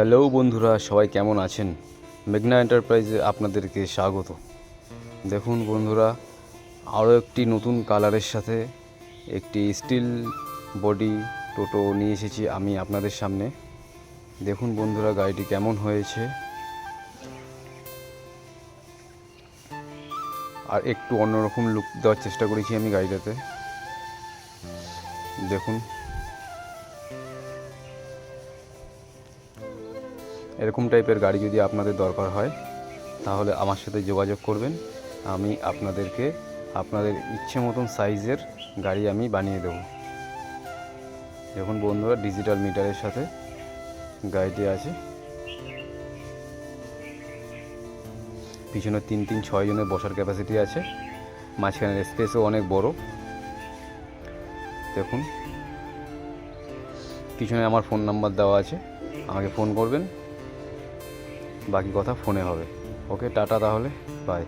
Hello বন্ধুরা, সবাই কেমন আছেন? মেঘনা এন্টারপ্রাইজে আপনাদেরকে স্বাগত। দেখুন বন্ধুরা, আরও একটি নতুন কালারের সাথে একটি স্টিল বডি টোটো নিয়ে এসেছি আমি আপনাদের সামনে। দেখুন বন্ধুরা, গাড়িটি কেমন হয়েছে। আর একটু অন্যরকম লুক দেওয়ার চেষ্টা করেছি আমি গাড়িটাতে। দেখুন এরকম টাইপের গাড়ি যদি আপনাদের দরকার হয়, তাহলে আমার সাথে যোগাযোগ করবেন। আমি আপনাদেরকে আপনাদের ইচ্ছে মতন সাইজের গাড়ি আমি বানিয়ে দেবো। দেখুন বন্ধুরা ডিজিটাল মিটারের সাথে গাড়িটি আছে। পিছনে তিন তিন, ছয় জনের বসার ক্যাপাসিটি আছে। মাঝখানের স্পেসও অনেক বড়। দেখুন, পিছনে আমার ফোন নাম্বার দেওয়া আছে। আমাকে ফোন করবেন। বাকি কথা ফোনে হবে। ওকে টাটা তাহলে বাই।